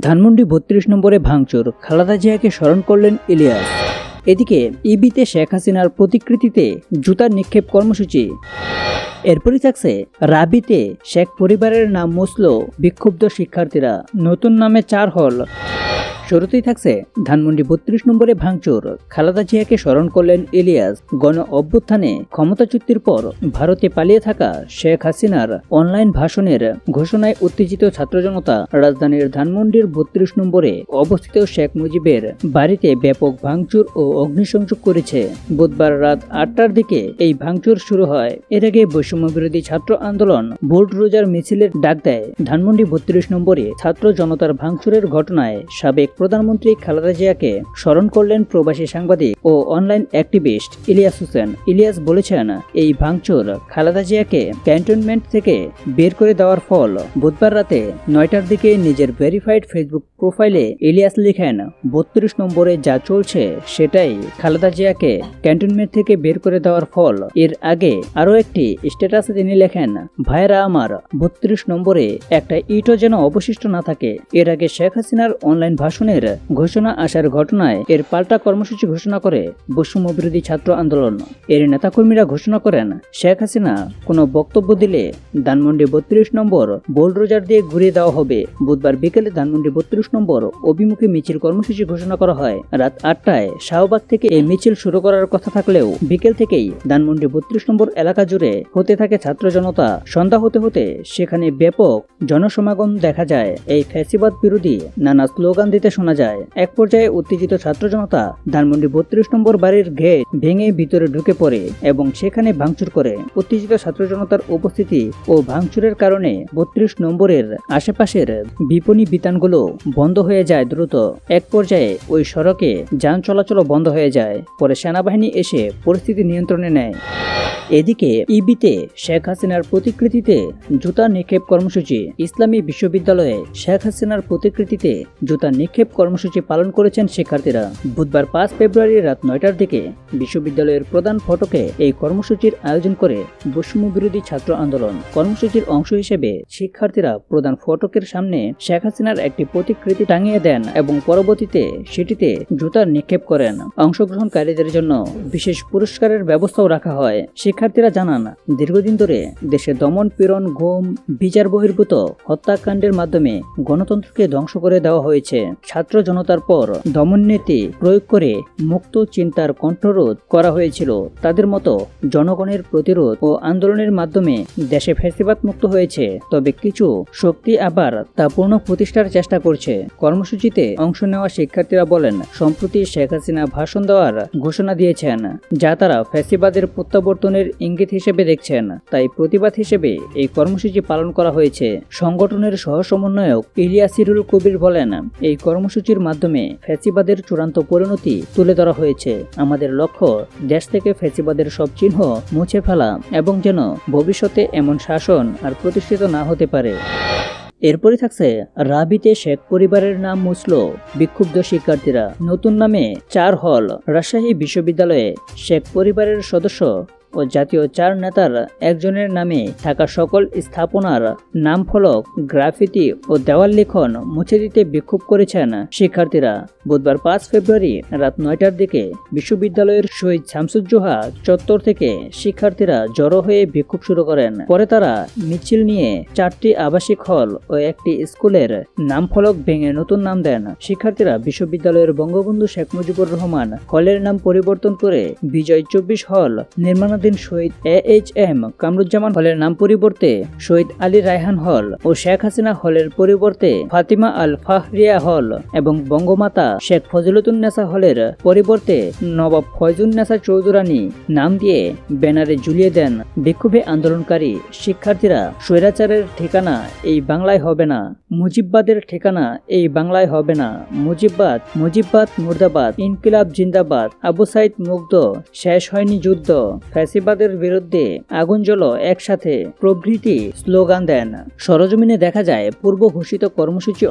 ধানমন্ডি বত্রিশ নম্বরে ভাঙচুর। খালাদা জিয়াকে স্মরণ করলেন ইলিয়াস। এদিকে ইবিতে শেখ হাসিনার প্রতিকৃতিতে জুতার নিক্ষেপ কর্মসূচি। এরপরই থাকছে রাবিতে শেখ পরিবারের নাম মুসল বিক্ষুব্ধ শিক্ষার্থীরা। নতুন নামে চার হল। শুরুতেই থাকছে ধানমন্ডি বত্রিশ নম্বরে ভাঙচুর। খালেদা জিয়াকে স্মরণ করলেন ইলিয়াস। গণ অভ্যুত্থানে ক্ষমতাচ্যুতির পর ভারতে পালিয়ে থাকা শেখ হাসিনার অনলাইন ভাষণের ঘোষণায় উত্তেজিত ছাত্র জনতা, রাজধানীর ধানমন্ডির বত্রিশ নম্বরে অবস্থিত শেখ মুজিবের বাড়িতে ব্যাপক ভাঙচুর ও অগ্নিসংযোগ করেছে। বুধবার রাত আটটার দিকে এই ভাঙচুর শুরু হয়। এর আগে বৈষম্য বিরোধী ছাত্র আন্দোলন ভোট রোজার মিছিলের ডাক দেয়। ধানমন্ডি বত্রিশ নম্বরে ছাত্র জনতার ভাঙচুরের ঘটনায় সাবেক প্রধানমন্ত্রী খালেদা জিয়াকে স্মরণ করলেন প্রবাসী সাংবাদিক ও অনলাইন অ্যাক্টিভিস্ট ইলিয়াস হোসেন। ইলিয়াস বলেছেন, এই ভাঙচুর খালেদা জিয়াকে ক্যান্টনমেন্ট থেকে বের করে দেওয়ার ফল বুধবার রাতে নয়টার দিকে নিজের ভেরিফাইড ফেসবুক প্রোফাইলে ইলিয়াস লিখেন, বত্রিশ নম্বরে যা চলছে সেটাই খালেদা জিয়াকে ক্যান্টনমেন্ট থেকে বের করে দেওয়ার ফল। এর আগে আরও একটি স্ট্যাটাসে তিনি লেখেন, ভাইরা আমার, বত্রিশ নম্বরে একটা ইটও যেন অবশিষ্ট না থাকে। এর আগে শেখ হাসিনার অনলাইন ভাষণের ঘোষণা আসার ঘটনায় এর পাল্টা কর্মসূচি ঘোষণা করে বৈষম্য বিরোধী ছাত্র আন্দোলন। এর নেতাকর্মীরা ঘোষণা করেন, শেখ হাসিনা কোনো বক্তব্য দিলে ধানমন্ডি বত্রিশ নম্বর বোলরোজার দিয়ে ঘুরিয়ে দেওয়া হবে। বুধবার বিকেলে ধানমন্ডি বত্রিশ নম্বর অভিমুখী মিছিল কর্মসূচি ঘোষণা করা হয়। রাত আটটায় শাহবাগ থেকে এই মিছিল শুরু করার কথা থাকলেও বিকেল থেকেই ধানমন্ডি বত্রিশ নম্বর এলাকা জুড়ে হতে থাকে ছাত্র জনতা। সন্ধ্যা হতে হতে সেখানে ব্যাপক জনসমাগম দেখা যায়। এই ফ্যাসিবাদ বিরোধী নানা স্লোগান দিতে শোনা যায়। এক পর্যায়ে উত্তেজিত ছাত্র জনতা ধানমন্ডি বত্রিশ নম্বর বাড়ির গেট ভেঙে ভিতরে ঢুকে পড়ে এবং সেখানে ভাঙচুর করে। উত্তেজিত ছাত্র জনতার উপস্থিতি ও ভাঙচুরের কারণে বত্রিশ নম্বরের আশেপাশের বিপণী বিতানগুলো বন্ধ হয়ে যায় দ্রুত। এক পর্যায়ে ওই সড়কে যান চলাচল বন্ধ হয়ে যায়। পরে সেনাবাহিনী এসে পরিস্থিতি নিয়ন্ত্রণে নেয়। এদিকে ইবিতে শেখ হাসিনার প্রতিকৃতিতে জুতা নিক্ষেপ কর্মসূচি। ইসলামী বিশ্ববিদ্যালয়ে শেখ হাসিনার প্রতিকৃতিতে জুতা নিক্ষেপ কর্মসূচি পালন করেছেন শিক্ষার্থীরা। বুধবার পাঁচ ফেব্রুয়ারি রাত নয়টার দিকে বিশ্ববিদ্যালয়ের প্রধান ফটকে এই কর্মসূচির আয়োজন করে বৈষম্য বিরোধী ছাত্র আন্দোলন কর্মসূচির অংশ হিসেবে শিক্ষার্থীরা প্রধান ফটকের সামনে শেখ হাসিনার একটি প্রতিকৃতি টাঙিয়ে দেন এবং পরবর্তীতে সেটিতে জুতার নিক্ষেপ করেন। অংশগ্রহণকারীদের জন্য বিশেষ পুরস্কারের ব্যবস্থাও রাখা হয়। শিক্ষার্থীরা জানান, দীর্ঘদিন ধরে দেশে দমন পীড়ন ঘুম বিচার বহির্ভূত হত্যাকাণ্ডের মাধ্যমে গণতন্ত্রকে ধ্বংস করে দেওয়া হয়েছে। ছাত্র জনতার পর দমন নীতি প্রয়োগ করে মুক্ত চিন্তার কণ্ঠরোধ করা হয়েছিল। তাদের মতো জনগণের প্রতিরোধ ও আন্দোলনের মাধ্যমে দেশে ফ্যাসিবাদ মুক্ত হয়েছে। তবে কিছু শক্তি আবার তা পূর্ণ প্রতিষ্ঠার চেষ্টা করছে। কর্মসূচিতে অংশ নেওয়া শিক্ষার্থীরা বলেন, সম্প্রতি শেখ হাসিনা ভাষণ দেওয়ার ঘোষণা দিয়েছেন, যা তারা ফ্যাসিবাদের প্রত্যাবর্তনের ইঙ্গিত হিসেবে দেখছেন। তাই প্রতিবাদ হিসেবে এই কর্মসূচি পালন করা হয়েছে। সংগঠনের সহ সমন্বয়ক ইলিয়াসিরুল কবির বলেন, এই কর্মসূচির মাধ্যমে ফ্যাসিবাদের চূড়ান্ত পরিণতি তুলে ধরা হয়েছে। আমাদের লক্ষ্য, দেশ থেকে ফ্যাসিবাদের সব চিহ্ন মুছে ফেলা এবং যেন ভবিষ্যতে এমন শাসন আর প্রতিষ্ঠিত না হতে পারে। এরপরই থাকছে রাবিতে শেখ পরিবারের নাম মুসল বিক্ষুব্ধ শিক্ষার্থীরা। নতুন নামে চার হল। রাজশাহী বিশ্ববিদ্যালয়ে শেখ পরিবারের সদস্য ও জাতীয় চার নেতার একজনের নামে থাকা সকল স্থাপনার নাম ফলক গ্রাফিতি ও দেওয়াল লিখন মুছে দিতে বিক্ষোভ করেছেন শিক্ষার্থীরা। বুধবার পাঁচ ফেব্রুয়ারি রাত নয়টার দিকে বিশ্ববিদ্যালয়ের শহীদ শামসুজ্জোহা চত্বর থেকে শিক্ষার্থীরা জড়ো হয়ে বিক্ষোভ শুরু করেন। পরে তারা মিছিল নিয়ে চারটি আবাসিক হল ও একটি স্কুলের নাম ফলক ভেঙে নতুন নাম দেন। শিক্ষার্থীরা বিশ্ববিদ্যালয়ের বঙ্গবন্ধু শেখ মুজিবুর রহমান হলের নাম পরিবর্তন করে বিজয় চব্বিশ হল নির্মাণাধীন Shaheed A H M Kamruzzaman হলের নাম পরিবর্তে শহীদ আলী রায়হান হল ও শেখ হাসিনা হলের পরিবর্তে ফাতিমা আল ফাহরিয়া হল এবং বঙ্গমাতা শেখ ফজিলতুন্নেসা হলের পরিবর্তে নবাব ফয়জুন্নেসা চৌধুরানী নাম দিয়ে ব্যানারে ঝুলিয়ে দেন বিক্ষোভে আন্দোলনকারী শিক্ষার্থীরা, স্বৈরাচারের ঠিকানা এই বাংলায় হবে না, মুজিববাদের ঠিকানা এই বাংলায় হবে না, মুজিববাদ মুজিববাদ মুর্দাবাদ, ইনকিলাব জিন্দাবাদ, আবু সাইদ মুগ্ধ, শেষ হয়নি যুদ্ধ ফ্যাসিবাদের বিরুদ্ধে আগুন জ্বলো একসাথে প্রভৃতি স্লোগান দেন। সরজমিনে দেখা যায় পূর্ব ঘোষিত কর্মসূচি